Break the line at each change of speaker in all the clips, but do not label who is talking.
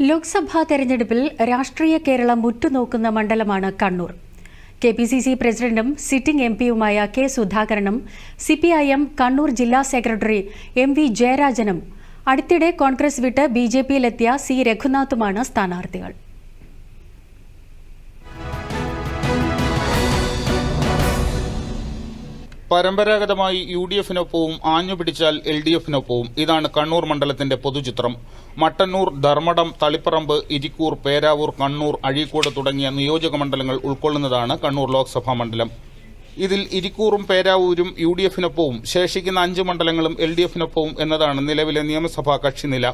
ലോക്സഭാ തെരഞ്ഞെടുപ്പിൽ രാഷ്ട്രീയ കേരളം ഉറ്റുനോക്കുന്ന മണ്ഡലമാണ് Kannur. K P C C പ്രസിഡന്റും സിറ്റിംഗ് എം പിയുമായ കെ സുധാകരനും C P I M Kannur ജില്ലാ സെക്രട്ടറി എം വി ജയരാജനും അടുത്തിടെ കോൺഗ്രസ് വിട്ട് ബി ജെ പിയിലെത്തിയ സി രഘുനാഥുമാണ് സ്ഥാനാർത്ഥികൾ.
പരമ്പരാഗതമായി യു ഡി എഫിനൊപ്പവും ആഞ്ഞു പിടിച്ചാൽ എൽ ഡി എഫിനൊപ്പവും ഇതാണ് കണ്ണൂർ മണ്ഡലത്തിന്റെ പൊതുചിത്രം. മട്ടന്നൂർ ധർമ്മടം തളിപ്പറമ്പ് ഇരിക്കൂർ പേരാവൂർ കണ്ണൂർ അഴീക്കോട് തുടങ്ങിയ നിയോജക മണ്ഡലങ്ങൾ ഉൾക്കൊള്ളുന്നതാണ് കണ്ണൂർ ലോക്സഭാ മണ്ഡലം. ഇതിൽ ഇരിക്കൂറും പേരാവൂരും യു ഡി എഫിനൊപ്പവും ശേഷിക്കുന്ന അഞ്ച് മണ്ഡലങ്ങളും എൽ ഡി എഫിനൊപ്പവും എന്നതാണ് നിലവിലെ നിയമസഭാ കക്ഷിനില.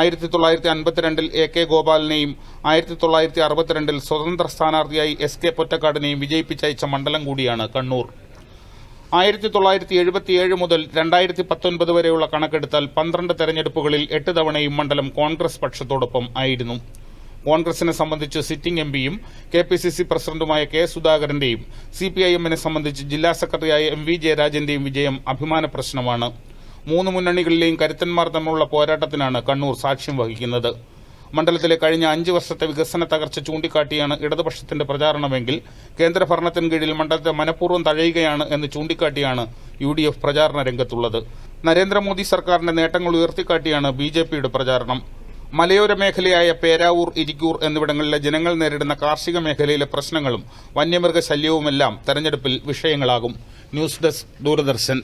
ആയിരത്തി തൊള്ളായിരത്തി അൻപത്തിരണ്ടിൽ എ കെ ഗോപാലിനെയും ആയിരത്തി തൊള്ളായിരത്തി അറുപത്തിരണ്ടിൽ സ്വതന്ത്ര സ്ഥാനാർത്ഥിയായി എസ് കെ പൊറ്റക്കാടിനെയും വിജയിപ്പിച്ചയച്ച മണ്ഡലം കൂടിയാണ് കണ്ണൂർ. ആയിരത്തി തൊള്ളായിരത്തി എഴുപത്തിയേഴ് മുതൽ രണ്ടായിരത്തി പത്തൊൻപത് വരെയുള്ള കണക്കെടുത്താൽ പന്ത്രണ്ട് തെരഞ്ഞെടുപ്പുകളിൽ എട്ട് തവണയും മണ്ഡലം കോൺഗ്രസ് പക്ഷത്തോടൊപ്പം ആയിരുന്നു. കോൺഗ്രസിനെ സംബന്ധിച്ച് സിറ്റിംഗ് എം പിയും കെ പി സി സി പ്രസിഡന്റുമായ കെ സുധാകരന്റെയും സി പി ഐ എമ്മിനെ സംബന്ധിച്ച് ജില്ലാ സെക്രട്ടറിയായ എം വി ജയരാജന്റെയും വിജയം അഭിമാന പ്രശ്നമാണ്. മൂന്ന് മുന്നണികളിലെയും കരുത്തന്മാർ തമ്മിലുള്ള പോരാട്ടത്തിനാണ് കണ്ണൂർ സാക്ഷ്യം വഹിക്കുന്നത്. മണ്ഡലത്തിലെ കഴിഞ്ഞ അഞ്ച് വർഷത്തെ വികസന തകർച്ച ചൂണ്ടിക്കാട്ടിയാണ് ഇടതുപക്ഷത്തിന്റെ പ്രചാരണമെങ്കിൽ കേന്ദ്ര ഭരണത്തിന് കീഴിൽ മണ്ഡലത്തെ മനഃപൂർവം തഴയുകയാണ് എന്ന് ചൂണ്ടിക്കാട്ടിയാണ് യു ഡി എഫ് പ്രചാരണ രംഗത്തുള്ളത്. നരേന്ദ്രമോദി സർക്കാരിന്റെ നേട്ടങ്ങൾ ഉയർത്തിക്കാട്ടിയാണ് ബി ജെ പിയുടെ പ്രചാരണം. മലയോര മേഖലയായ പേരാവൂർ ഇരിക്കൂർ എന്നിവിടങ്ങളിലെ ജനങ്ങൾ നേരിടുന്ന കാർഷിക മേഖലയിലെ പ്രശ്നങ്ങളും വന്യമൃഗശല്യവുമെല്ലാം തെരഞ്ഞെടുപ്പിൽ വിഷയങ്ങളാകും. News desk Doordarshan.